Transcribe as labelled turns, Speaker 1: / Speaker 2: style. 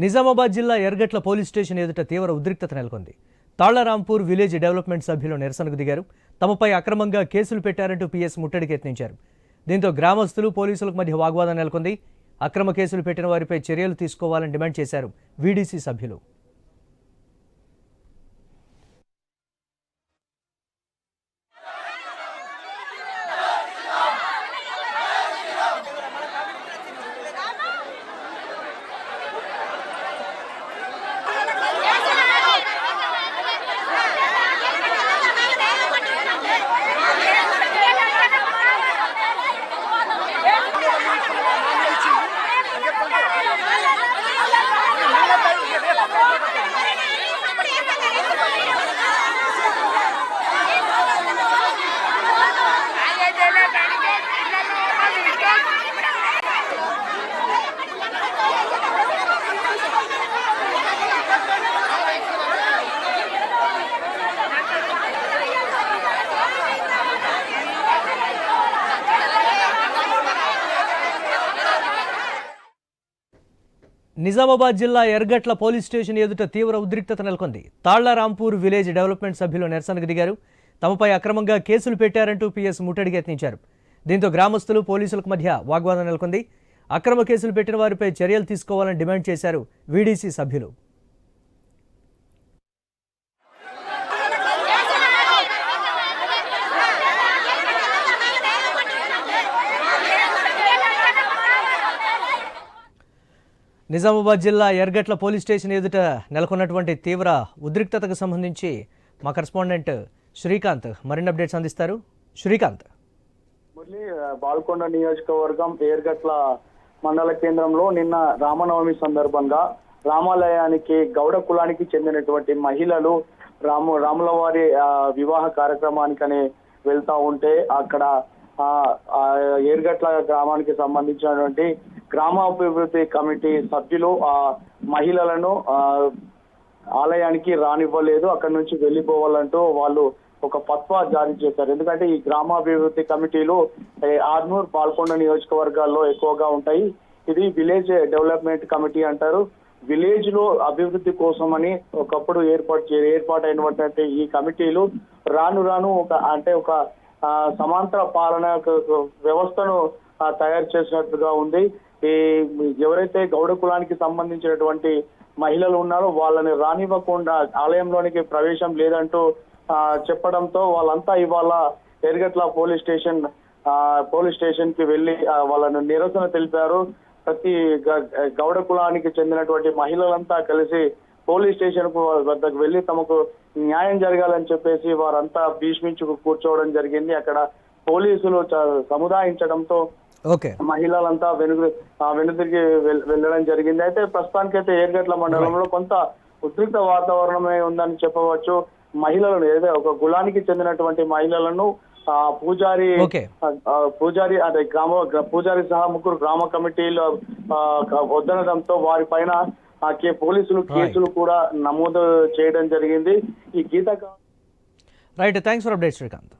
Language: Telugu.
Speaker 1: నిజామాబాద్ జిల్లా ఎర్గట్ల పోలీస్ స్టేషన్ ఎదుట తీవ్ర ఉద్రిక్తత నెలకొంది. తాళ్ళరాంపూర్ విలేజ్ డెవలప్మెంట్ సభ్యులు నిరసనకు దిగారు. తమపై అక్రమంగా కేసులు పెట్టారంటూ పీఎస్ ముట్టడికి యత్నించారు. దీంతో గ్రామస్తులు పోలీసులకు మధ్య వాగ్వాదం నెలకొంది. అక్రమ కేసులు పెట్టిన వారిపై చర్యలు తీసుకోవాలని డిమాండ్ చేశారు వీడీసీ సభ్యులు. నిజామాబాద్ జిల్లా ఎర్గట్ల పోలీస్ స్టేషన్ ఎదుట తీవ్ర ఉద్రిక్తత నెలకొంది. తాళ్ళరాంపూర్ విలేజ్ డెవలప్మెంట్ సభ్యులు నిరసనకు దిగారు. తమపై అక్రమంగా కేసులు పెట్టారంటూ పీఎస్ ముట్టడికి యత్నించారు. దీంతో గ్రామస్తులు పోలీసులకు మధ్య వాగ్వాదం నెలకొంది. అక్రమ కేసులు పెట్టిన వారిపై చర్యలు తీసుకోవాలని డిమాండ్ చేశారు వీడీసీ సభ్యులు. నిజామాబాద్ జిల్లా ఎర్గట్ల పోలీస్ స్టేషన్ ఎదుట నెలకొన్నటువంటి తీవ్ర ఉద్రిక్తతకు సంబంధించి మా కరెస్పాండెంట్ శ్రీకాంత్ మరిన్ని అప్డేట్స్ అందిస్తారు. శ్రీకాంత్.
Speaker 2: మురళి బాల్కొండ నియోజకవర్గం ఏర్గట్ల మండల కేంద్రంలో నిన్న రామనవమి సందర్భంగా రామాలయానికి గౌడ కులానికి చెందినటువంటి మహిళలు రాము రాములవారి వివాహ కార్యక్రమానికని వెళ్తా ఉంటే అక్కడ ఎర్గట్ల ఏర్గట్ల గ్రామానికి సంబంధించినటువంటి గ్రామాభివృద్ధి కమిటీ సభ్యులు ఆ మహిళలను ఆలయానికి రానివ్వలేదు అక్కడి నుంచి వెళ్ళిపోవాలంటూ వాళ్ళు ఒక ఫత్వా జారీ చేశారు. ఎందుకంటే ఈ గ్రామాభివృద్ధి కమిటీలు ఆర్నూర్ ఆర్మూర్ పాల్కొండ నియోజకవర్గాల్లో ఎక్కువగా ఉంటాయి. ఇది విలేజ్ డెవలప్మెంట్ కమిటీ అంటారు. విలేజ్లో అభివృద్ధి కోసమని ఒకప్పుడు ఏర్పాటు చే ఏర్పాటు అయినటువంటి ఈ కమిటీలు రాను రాను ఒక అంటే ఒక సమాంతర పాలన వ్యవస్థను తయారు చేసినట్టుగా ఉంది. ఎవరైతే గౌడ కులానికి సంబంధించినటువంటి మహిళలు ఉన్నారో వాళ్ళని రానివ్వకుండా ఆలయంలోనికి ప్రవేశం లేదంటూ చెప్పడంతో వాళ్ళంతా ఇవాళ ఎర్గట్ల పోలీస్ స్టేషన్ ఆ, పోలీస్ స్టేషన్కి వెళ్ళి వాళ్ళను నిరసన తెలిపారు. ప్రతి గ- గౌడ కులానికి చెందినటువంటి మహిళలంతా కలిసి పోలీస్ స్టేషన్కు వద్దకు వెళ్ళి తమకు న్యాయం జరగాలని చెప్పేసి వారంతా భీష్మించుకు కూర్చోవడం జరిగింది. అక్కడ పోలీసులు సముదాయించడంతో
Speaker 1: ఓకే.
Speaker 2: మహిళలంతా వెనుక వెనుతిరిగి వెళ్ళడం జరిగింది. అయితే ప్రస్తుతానికైతే ఏర్గట్ల మండలంలో కొంత ఉద్రిక్త వాతావరణమే ఉందని చెప్పవచ్చు. మహిళలను ఏదో ఒక కులానికి చెందినటువంటి మహిళలను ఆ పూజారి పూజారి అదే గ్రామ గ్ర- పూజారి సహా ముగ్గురు గ్రామ కమిటీలో వద్దనడంతో వారి పైన పోలీసులు కేసులు కూడా నమోదు చేయడం జరిగింది. ఈ Geetha
Speaker 1: right thanks for update Srikanth